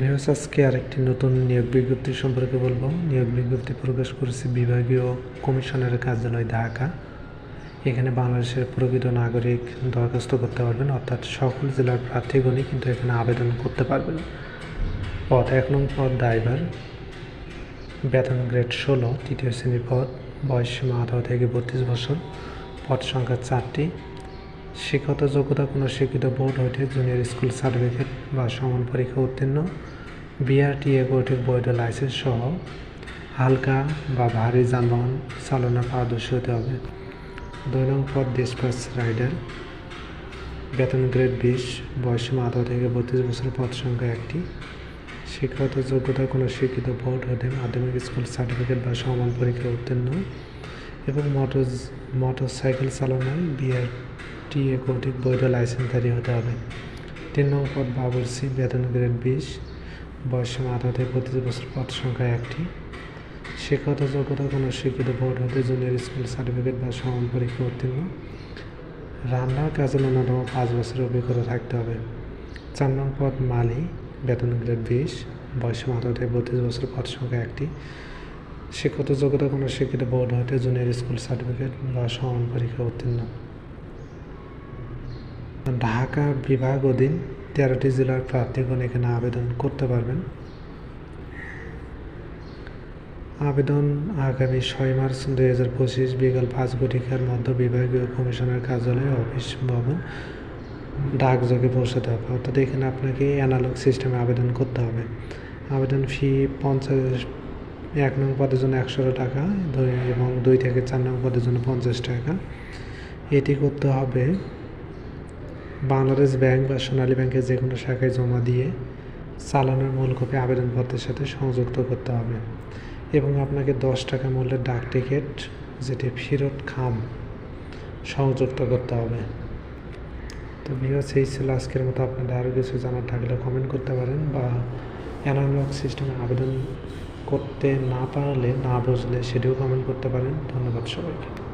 Views আজকে আরেকটি নতুন নিয়োগ বিজ্ঞপ্তি সম্পর্কে বলব। নিয়োগ বিজ্ঞপ্তি প্রকাশ করেছে বিভাগীয় কমিশনারের কার্যালয় ঢাকা। এখানে বাংলাদেশের প্রকৃত নাগরিক দরখাস্ত করতে পারবেন, অর্থাৎ সকল জেলার প্রার্থীগণই কিন্তু এখানে আবেদন করতে পারবেন। পদ এক নং পদ ড্রাইভার বেতন গ্রেড ষোলো, তৃতীয় শ্রেণির পদ বয়স সীমা আঠারো থেকে বত্রিশ বছর। পদ সংখ্যা চারটি। শিক্ষত যোগ্যতা কোনো শিক্ষিত বোর্ড হইতে জুনিয়র স্কুল সার্টিফিকেট বা সমান পরীক্ষা উত্তীর্ণ, বিআরটিএ কর্তৃক বৈধ লাইসেন্স সহ হালকা বা ভারী যানবাহন চালনা পারদর্শী হতে হবে। দুই নং ডিসপাস রাইডার বেতন গ্রেড বিশ বয়সীমা আঠারো থেকে বত্রিশ বছর পদ সংখ্যা একটি। শিক্ষাগত যোগ্যতা কোনো শিক্ষিত বোর্ড হতে মাধ্যমিক স্কুল সার্টিফিকেট বা সমান পরীক্ষা উত্তীর্ণ এবং মোটর মোটর সাইকেল চালানোয় বিআর টিএ কর্তৃক বৈধ লাইসেন্সধারী হতে হবে। তিন নম্বর পদ বাবুরসি বেতন গ্রেড বিশ বয়সীমা আঠারো বত্রিশ বছর, পদ সংখ্যা একটি। শিক্ষাগত যোগ্যতা কোনো স্বীকৃত বোর্ড হতে জুনিয়র স্কুল সার্টিফিকেট বা সমান পরীক্ষা উত্তীর্ণ। রান্নার কাজে ন্যূনতম পাঁচ বছরের অভিজ্ঞতা থাকতে হবে। চার নং পদ মালি, বেতন গ্রেড বিশ, বয়সে আঠারো থেকে বত্রিশ বছর, পদ সংখ্যা একটি। শিক্ষত যোগ্যতা কোনো শিক্ষিত বোর্ড হতে জুনিয়র স্কুল সার্টিফিকেট বা সমান পরীক্ষা উত্তীর্ণ। ঢাকা বিভাগ অধীন তেরোটি জেলার প্রার্থীগণ এখানে আবেদন করতে পারবেন। আবেদন আগামী ছয় মার্চ দুই হাজার পঁচিশ বিকাল পাঁচ ঘটিকার মধ্যে বিভাগীয় কমিশনের কার্যালয়ে অফিস ভবন ডাকযোগে পৌঁছাতে হবে। অর্থাৎ এখানে আপনাকে অ্যানালগ সিস্টেমে আবেদন করতে হবে। আবেদন ফি পঞ্চাশ, এক নং পদের জন্য একশো টাকা এবং দুই থেকে চার নং পদের জন্য পঞ্চাশ টাকা। এটি করতে হবে বাংলাদেশ ব্যাংক বা সোনালী ব্যাংকের যে কোনো শাখায় জমা দিয়ে চালানোর মূল কপি আবেদনপত্রের সাথে সংযুক্ত করতে হবে। এবং আপনাকে দশ টাকা মূল্যের ডাক টিকিট, যেটি ফিরত খাম, সংযুক্ত করতে হবে। তো ভিউয়ার্স এই ছিল আজকের মতো। আপনাদের আরও কিছু জানার থাকলে কমেন্ট করতে পারেন বা অ্যানালগ সিস্টেমে আবেদন করতে না পারলে, না বুঝলে, সেটিও কমেন্ট করতে পারেন। ধন্যবাদ সবাইকে।